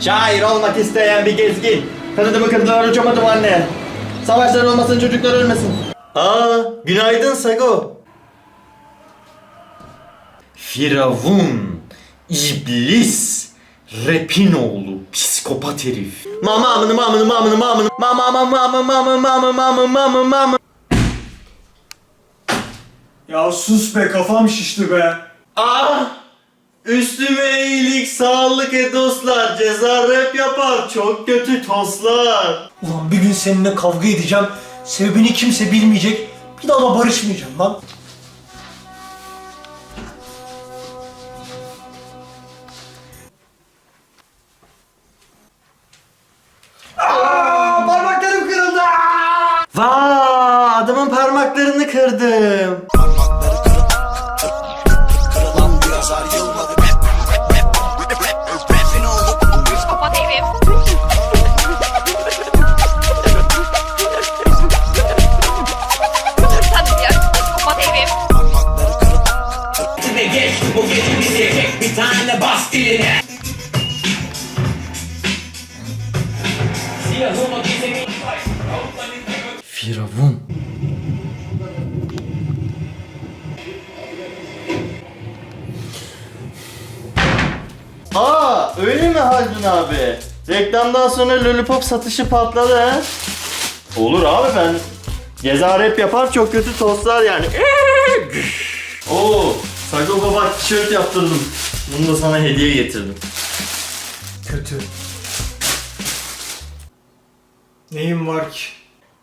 Şair olmak isteyen bir gezgin. Kanadımı kırdılar uçamadım anne. Savaşlar olmasın çocuklar ölmesin. Aa, günaydın Sago. Firavun, iblis, rapin oğlu, psikopat herif. Mama amını mamını mamını mamını mama mama mama mama mama mama mama mama Ya sus be kafam şişti be. Ah! Üstüme iyilik, sağlık e dostlar. Ceza rap yapar, çok kötü toslar. Ulan bir gün seninle kavga edeceğim. Sebebini kimse bilmeyecek. Bir daha da barışmayacağım lan. Aa, parmaklarım kırıldı. Vaa, adamın parmaklarını kırdım. Kapat gizemi Firavun. Aa, öyle mi Haldun abi? Reklamdan sonra lollipop satışı patladı ha? Olur abi ben Ceza rap yapar çok kötü tostlar yani. Oo, Sagopa bak tişört yaptırdım. Bunu da sana hediye getirdim. Kötü. Neyim var ki?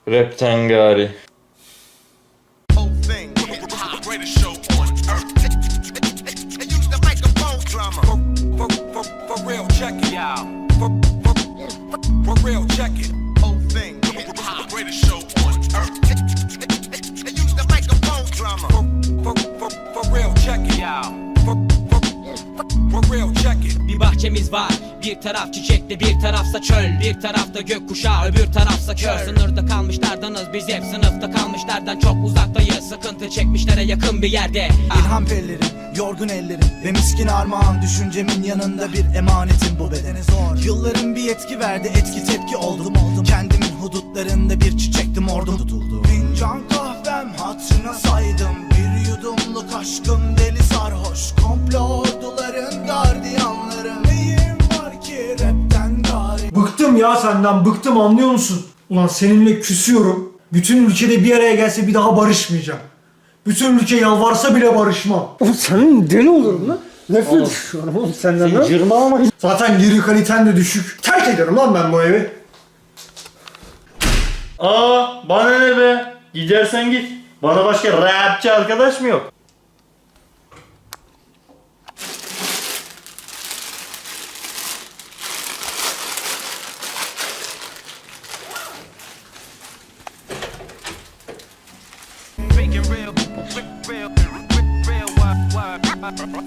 Rapten gari. Real, check it. Whole thing, greatest show on earth. Bir bahçemiz var Bir taraf çiçekli bir tarafsa çöl Bir tarafta gökkuşağı öbür tarafsa kör. Sınırda kalmışlardanız biz hep sınıfta kalmışlardan çok uzaktayız. Sıkıntı çekmişlere yakın bir yerde. İlham pellerim, yorgun ellerim Ve miskin armağan düşüncemin yanında bir emanetim. Bu bedene zor. Yılların bir etki verdi, etki tepki oldum. Oldum Kendimin hudutlarında bir çiçektim ordum. Tutuldu Fincan kahvem hatırına saydım. Bir yudumluk aşkım Bıktım ya senden bıktım anlıyor musun? Ulan seninle küsüyorum. Bütün ülkede bir araya gelse bir daha barışmayacağım. Bütün ülke yalvarsa bile barışmam. Oğlum senin deli olurum lan. Nefret ediyorum oğlum senden lan. Cırma ama Zaten geri kaliten de düşük. Terk ederim lan ben bu evi. Aa bana ne be? Gidersen git. Bana başka rapçi arkadaş mı yok? What?